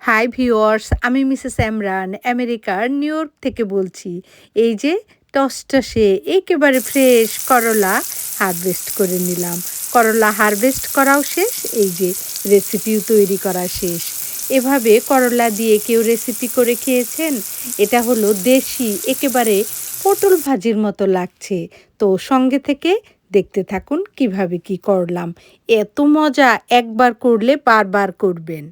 High viewers আমি Mrs Emran আমেরিকার New York থেকে বলছি। এই যে টসটসে একেবারে ফ্রেশ করলা হারভেস্ট করে নিলাম। করলা হারভেস্ট করাও শেষ, এই যে রেসিপিও তৈরি করা শেষ। এভাবে করলা দিয়ে কেউ রেসিপি করে খেয়েছেন? এটা হলো দেশি, একেবারে পটল ভাজির মতো লাগছে। তো সঙ্গে থেকে দেখতে থাকুন কীভাবে কি করলাম। এত মজা একবার করলে বারবার করবেন।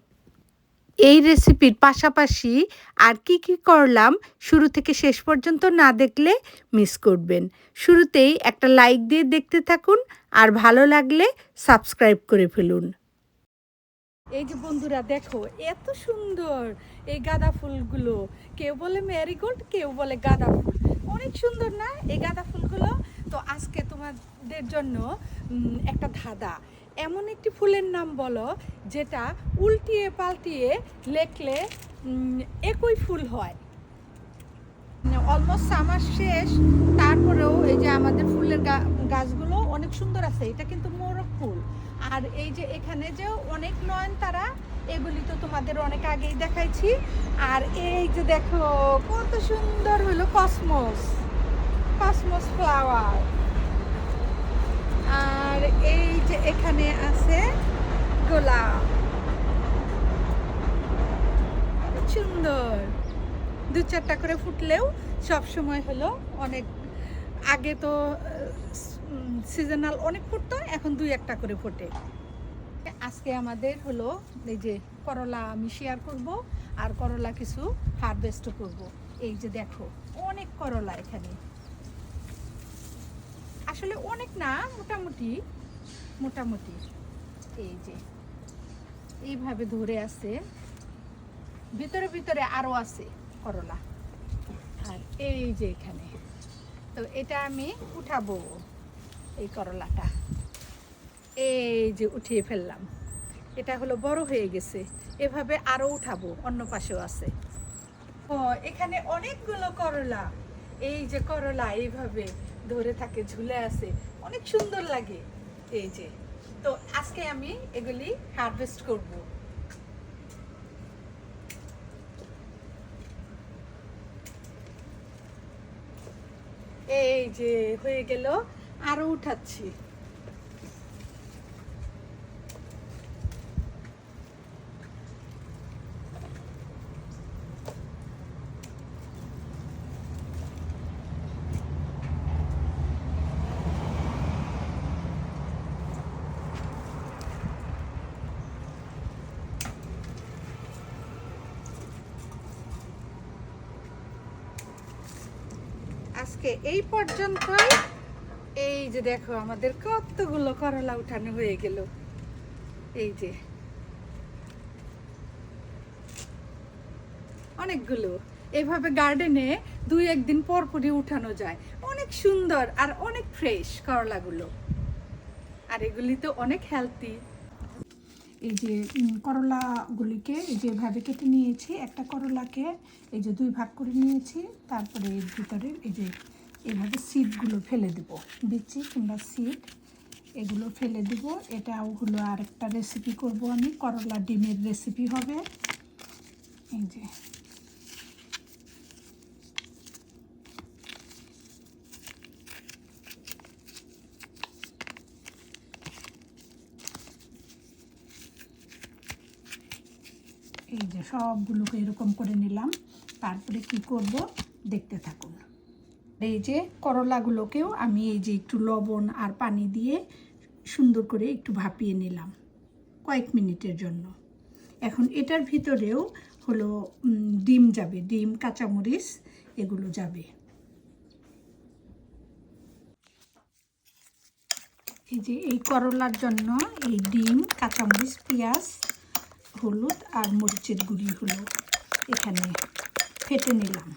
এই রেসিপির পাশাপাশি আর কি কি করলাম শুরু থেকে শেষ পর্যন্ত না দেখলে মিস করবেন। শুরুতেই একটা লাইক দিয়ে দেখতে থাকুন আর ভালো লাগলে সাবস্ক্রাইব করে ফেলুন। এই যে বন্ধুরা দেখো, এত সুন্দর এই গাঁদা ফুলগুলো। কেউ বলে ম্যারিগোল্ড কেউ বলে গাঁদা ফুল। অনেক সুন্দর না এই গাঁদা ফুলগুলো? তো আজকে তোমাদের জন্য একটা ধাঁধা। এমন একটি ফুলের নাম বলো, যেটা উল্টিয়ে পাল্টিয়ে লেখলে একই ফুল হয়। অলমোস্ট সামার শেষ, তারপরেও এই যে আমাদের ফুলের গাছগুলো অনেক সুন্দর আছে, এটা কিন্তু মোরগ ফুল। আর এই যে এখানে যে অনেক নয়ন তারা এগুলি তো তোমাদের অনেক আগেই দেখাইছি। আর এই যে দেখো, কত সুন্দর হলো কসমোস কসমোস ফ্লাওয়ার আর এই যে এখানে আছে গোলাপ। সুন্দর। দু চারটা করে ফুটলেও সব সময় হলো অনেক আগে তো সিজনাল অনেক ফুটতো, এখন দুই একটা করে ফোটে। আজকে আমাদের হলো এই যে করলা আমি শেয়ার করব, আর করলা কিছু হারভেস্টও করব। এই যে দেখো, অনেক করলা এখানে। আসলে অনেক না, মোটামুটি মোটামুটি। এই যে, এইভাবে ধরে আছে। ভিতরে ভিতরে আরও আছে করলা। আর এই যে এখানে। তো এটা আমি উঠাবো এই করলাটা। এই যে উঠিয়ে ফেললাম। এটা হলো বড় হয়ে গেছে। এভাবে আরও উঠাবো, অন্য পাশেও আছে। ও, এখানে অনেকগুলো করলা। এই যে করলা, এইভাবে ধরে থাকে, ঝুলে আছে। অনেক সুন্দর লাগে। এই যে। তো আজকে আমি এগুলি হারভেস্ট করব। এই যে, হয়ে গেল। আরও উঠাচ্ছি। আজকে এই পর্যন্তই। এই যে দেখো, আমাদের কতগুলো করলা উঠানো হয়ে গেল। এই যে। অনেকগুলো। এভাবে গার্ডেনে দুই একদিন পর পরই উঠানো যায়। অনেক সুন্দর আর অনেক ফ্রেশ করলাগুলো। আর এগুলি তো অনেক হেলদি এই যে করলাগুলিকে এই যে এভাবে কেটে নিয়েছি। একটা করলাকে এই যে দুই ভাগ করে নিয়েছি। তারপরে এর ভিতরে এই যে এভাবে সিডগুলো ফেলে দেব। বিচি কিংবা সিড এগুলো ফেলে দেব। এটাও হলো আরেকটা রেসিপি করব আমি। করলা ডিমের রেসিপি হবে। এই যে এই যে সবগুলোকে এরকম করে নিলাম। তারপরে কি করব? দেখতে থাকুন। এই যে করলাগুলোকেও আমি এই যে একটু লবণ আর পানি দিয়ে সুন্দর করে একটু ভাপিয়ে নিলাম কয়েক মিনিটের জন্য। এখন এটার ভিতরেও হলো ডিম যাবে, ডিম, কাঁচামরিচ, এগুলো যাবে। এই যে এই করলার জন্য এই ডিম, কাঁচামরিচ, পেঁয়াজ হলুদ আর মরিচের গুঁড়ি হলো এখানে ফেটে নিলাম।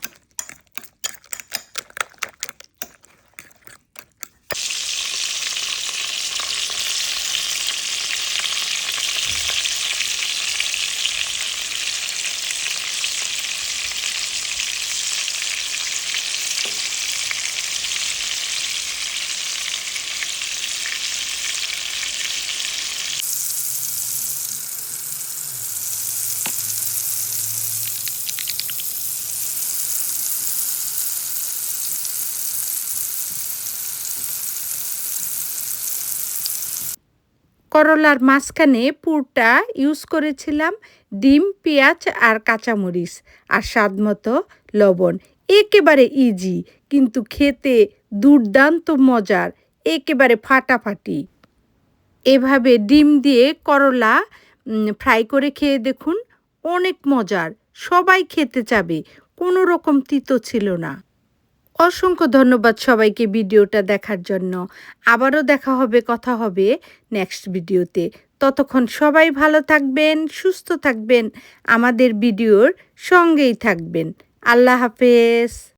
করলার মাঝখানে পুরটা ইউজ করেছিলাম ডিম, পেঁয়াজ আর কাঁচামরিচ আর স্বাদ মতো লবণ। একেবারে ইজি কিন্তু খেতে দুর্দান্ত মজার, একেবারে ফাটাফাটি। এভাবে ডিম দিয়ে করলা ফ্রাই করে খেয়ে দেখুন, অনেক মজার, সবাই খেতে চাবে, কোনো রকম তিতো ছিল না। অসংখ্য ধন্যবাদ সবাইকে ভিডিওটা দেখার জন্য। আবারও দেখা হবে, কথা হবে নেক্সট ভিডিওতে। ততক্ষণ সবাই ভালো থাকবেন, সুস্থ থাকবেন, আমাদের ভিডিওর সঙ্গেই থাকবেন। আল্লাহ হাফেজ।